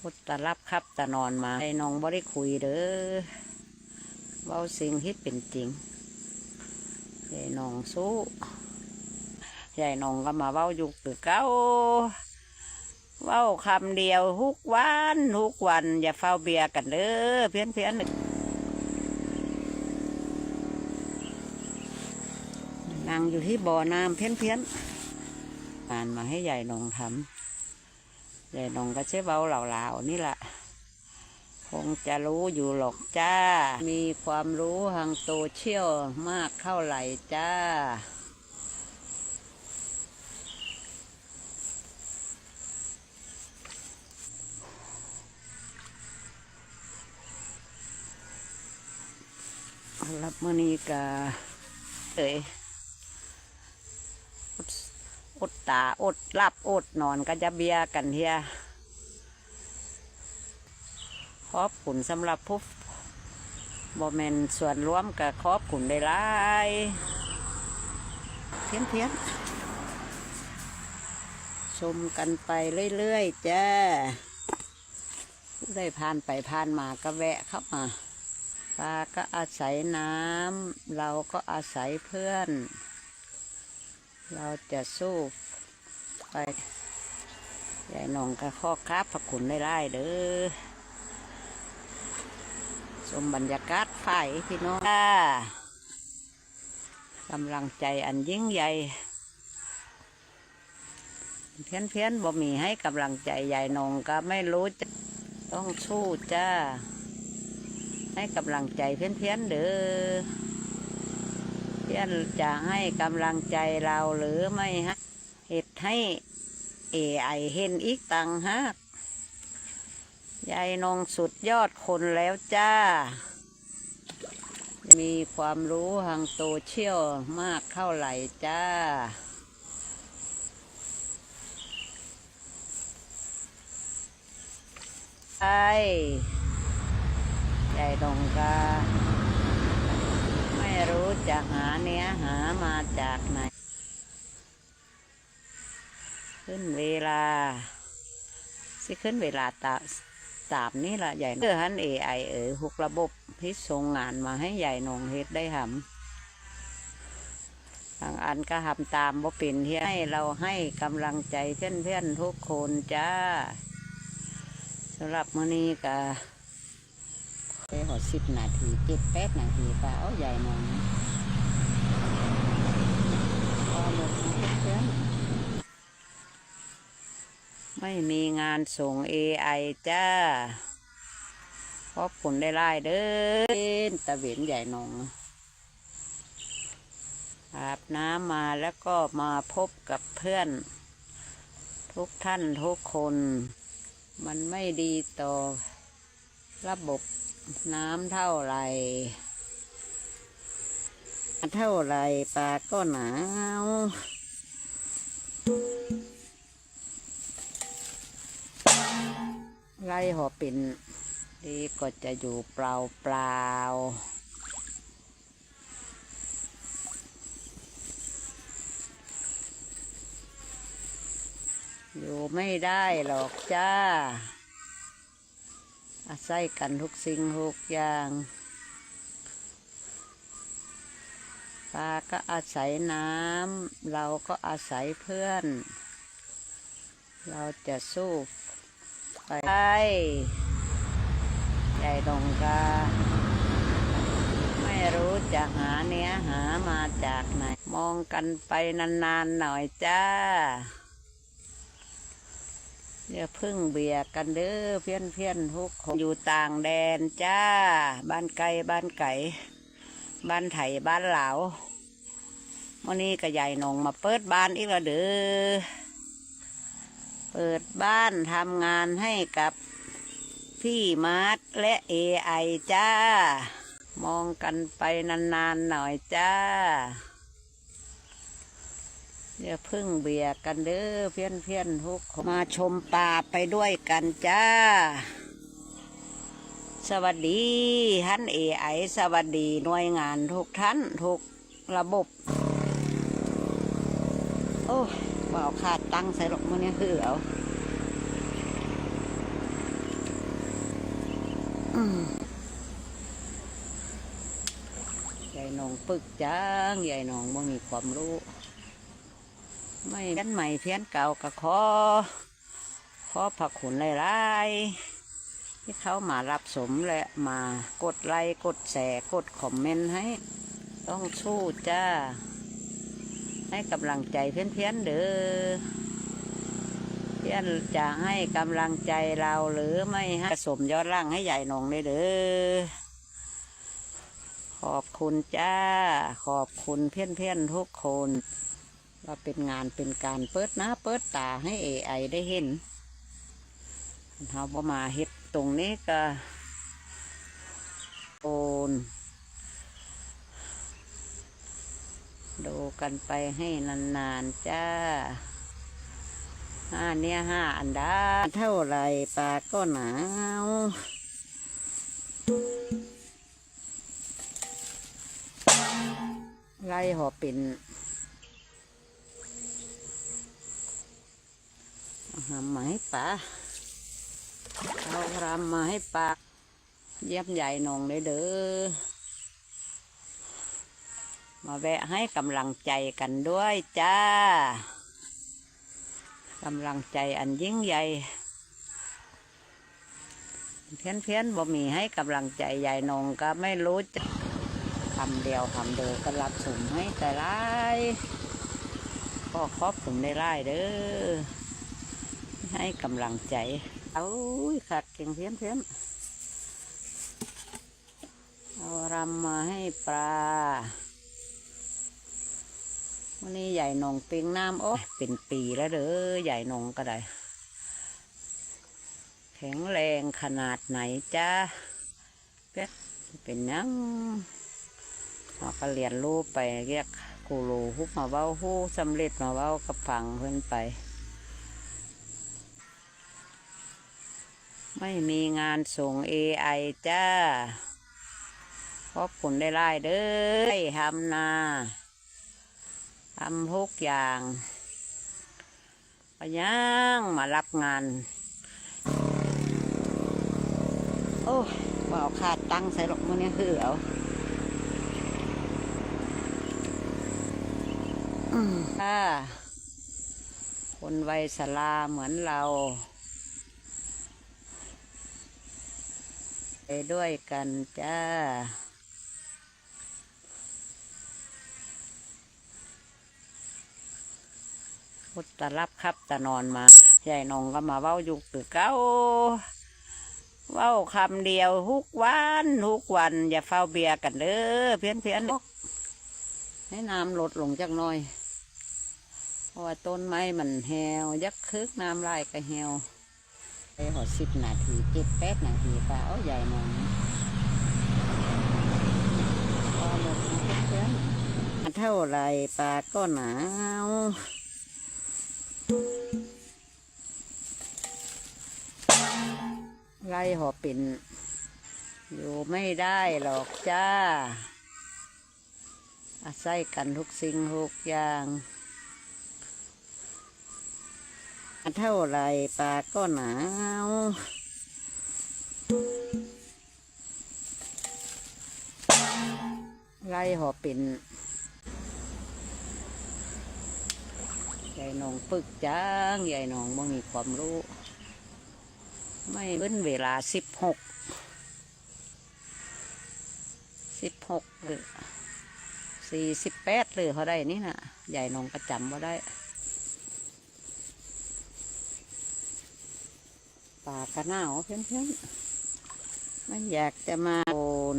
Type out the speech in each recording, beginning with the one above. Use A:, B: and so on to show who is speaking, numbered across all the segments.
A: พุทธรับครับตะนอนมาไอ้น้องบ่ได้คุยเด้อเว้าสิ่งที่เป็นจริงยายน้องสู้ยายน้องก็มาเว้าอยู่คือเก้าเว้าคำเดียวทุกวันทุกวัน อย่าเฝ้าเบียกันเด้อเพี้ยนเพี้ยนนั่งอยู่ที่บ่อน้ำเพี้ยนเพี้ยนงานมาให้ยายน้องทำ ยายนงก็ใช้เบาเหล่าๆนี่แหละคงจะรู้อยู่หรอกจ้า มีความรู้ทางโซเชียลมากเท่าไหร่จ้า รับมือนี้กะเอ้ย อดตาอดหลับอดนอนก็จะเบียกันเฮียขอบขุนสำหรับผู้บอแมนส่วนร่วมกับขอบขุนได้หลายเทียนเทียนชมกันไปเรื่อยๆจ้าได้ผ่านไปผ่านมาก็แวะเข้ามาปลาก็อาศัยน้ำเราก็อาศัยเพื่อน เราจะสู้ไปยายนองก็ข้อคราบผักขุนได้ไล่เด้อชมบรรยากาศไฟพี่น้องกำลังใจอันยิ่งใหญ่เพี้ยนเพี้ยนบ่มีให้กำลังใจยายนองก็ไม่รู้จะต้องสู้จ้า ให้กำลังใจเพี้ยนเพี้ยนเด้อ เพื่อนจะให้กำลังใจเราหรือไม่ให้เหตุให้เอไอเห็นอีกตังฮะยายนงสุดยอดคนแล้วจ้า มีความรู้ทางโซเชียลมากเท่าไหร่จ้า ไอ้ยายนงกา รู้จะหาเนื้อหามาจากไหน ขึ้นเวลาสิขึ้นเวลาตาตามนี่ละใหญ่เพื่อหันเอไอเออหุกระบบที่ส่งงานมาให้ใหญ่นงเฮ็ดได้ทำบางอันก็ทำตามบ่เป็นเที่ให้เราให้กำลังใจเพื่อนเพื่อนทุกคนจ้าสำหรับมื้อนี้ก็ หอดสิบนาทีเจ็ดแปดนาทีก็เอาใหญ่หน่อยนะพอหมดนะเพื่อนๆไม่มีงานส่ง AI จ้าขอบคุณได้ไล่เด้อตะเวนใหญ่หนองอาบน้ำมาแล้วก็มาพบกับเพื่อน ทุกท่านทุกคน มันไม่ดีต่อระบบ น้ำเท่าไหรเท่าไรปลาก็หนาวไล่หอปิ่นดีก็จะอยู่เปล่าเปล่าอยู่ไม่ได้หรอกจ้า อาศัยกันทุกสิ่งทุกอย่างปลาก็อาศัยน้ำเราก็อาศัยเพื่อน เราจะสู้ไปใหญ่ดงกาไม่รู้จะหาเนื้อหามาจากไหน มองกันไปนานๆหน่อยจ้า อย่าพึ่งเบียดกันเด้อเพี้ยนเพี้ยนทุกคนอยู่ต่างแดนจ้า บ้านไกลบ้านไก่ บ้านไถบ้านเหลาวันนี้ก็ใหญ่หนงมาเปิดบ้านอีกแล้วเด้อเปิดบ้านทำงานให้กับพี่มาร์ทและเอไอจ้า มองกันไปนานๆหน่อยจ้า อย่าพึ่งเบียกันเด้อเพี้ยนเพี้ยนทุกคนมาชมป่าไปด้วยกันจ้า สวัสดีท่านเอไอสวัสดีหน่วยงานทุกท่านทุกระบบ โอ้ยบ่เอาขาดตั้งใส่หรอกมันเนี่ยคือเอาอืมใหญ่หนองปึกจังใหญ่หนองบ่มีความรู้ ไม่เพี้ยนใหม่เพี้ยนเก่าก็ขอขอผักขุนหลายๆที่เขามารับสมและมากดไลค์กดแชร์กดคอมเมนต์ให้ ต้องสู้จ้า ให้กำลังใจเพี้ยนๆเด้อเพี้ยนจะให้กำลังใจเราหรือไม่ให้สมยอดร่างให้ใหญ่หนองเลยเด้อขอบคุณจ้า ขอบคุณเพี้ยนๆทุกคน ว่าเป็นงานเป็นการเปิดหน้าเปิดตาให้เอไอได้เห็นเราบ่มาเฮ็ดตรงนี้ก็โอนดูกันไปให้นานๆจ้าห้าเนี่ยห้าอันดาเท่าไรปลาก็หนาวไล่หอปิ่น หามาให้ป่าเอารำมาให้ปากเยี่ยมใหญ่นองเลยเด้อ มาแวะให้กำลังใจกันด้วยจ้ากำลังใจอันยิ่งใหญ่ เพี้ยนเพี้ยนบ่มีให้กำลังใจใหญ่นองก็ไม่รู้จะคำเดียวคำเดียวก็รับสมให้แต่ไรก็ครอบผมได้ไรเด้อ ให้กำลังใจ เอาขัดเก่งเพี้ยนเพี้ยนเอารำมาให้ปลา วันนี้ใหญ่หนองเปียงน้ำโอ้เป็นปีแล้วเด้อใหญ่หนองก็ได้ แข็งแรงขนาดไหนจ้าเป็ดเป็นยังเราก็เรียนรู้ไปเรียกกูรูฮุบมาเว้าฮู้สำเร็จมาเว้ากับฟังเพื่อนไป ไม่มีงานส่ง AI จ้าขอบคุณได้ไล่เด้อทำนาทำทุกอย่างก็ยังมารับงาน โอ้ยว่าเอาขาดตั้งใส่หรอกมันเนี่ยคือเอาอืมถ้าคนวัยสลาเหมือนเรา ไปด้วยกันจ้า พุทธรับครับตะนอนมา ใหญ่นองก็มาเว้าอยู่ตือเก้า เว้าคำเดียวทุกวันทุกวัน อย่าเฝ้าเบียกันเด้อเพี้ยนเพี้ยนให้น้ำลดลงจักหน่อย เพราะว่าต้นไม้มันแหวยักคึกน้ำลายก็แหว ไปหอสิบนาทีเจ็ดแปดนาทีปลาเอาใหญ่หน่อยพอหมดเพื่อนเท่าไรปลาก็หนาวไล่หอปิ่นอยู่ไม่ได้หรอกจ้าอาศัยกันทุกสิ่งทุกอย่าง เท่าไรปลาก็หนาวไล่หอปิ่นใหญ่หนองปึกจังใหญ่หนองบ่มีความรู้ ไม่เว้นเวลาสิบหกสิบหกหรือสี่สิบแปดหรือเขาได้นี่นะใหญ่หนองประจำว่าได้ ป่ากระหนาวเพื่อนๆมันอยากจะมาโอน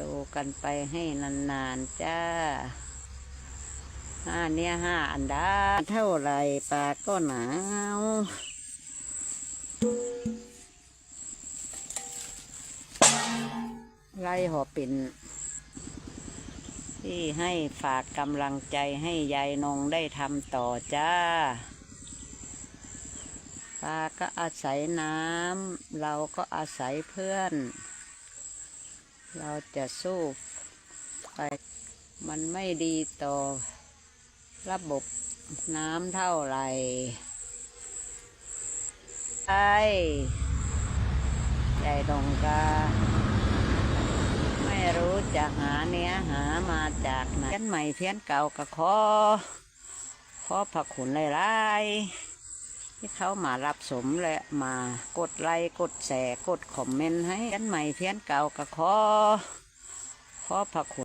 A: ดูกันไปให้นานๆจ้าห้าเนี่ยห้าอันดาเท่าไรปลาก็หนาวไล่หอปิ่นที่ให้ฝากกำลังใจให้ยายนงได้ทำต่อจ้า ปลาก็อาศัยน้ำเราก็อาศัยเพื่อน เราจะสู้ไปมันไม่ดีต่อระบบน้ำเท่าไหร่ใช่ใจดงกาไม่รู้จะหาเนื้อหามาจากไหนเพี้ยนใหม่เพี้ยนเก่าก็ขอขอพระคุณหลายๆ ที่เขามารับสมและมากดไลค์กดแชร์กดคอมเมนต์ให้เพี้ยนใหม่เพี้ยนเก่าก็ขอขอพระคุณ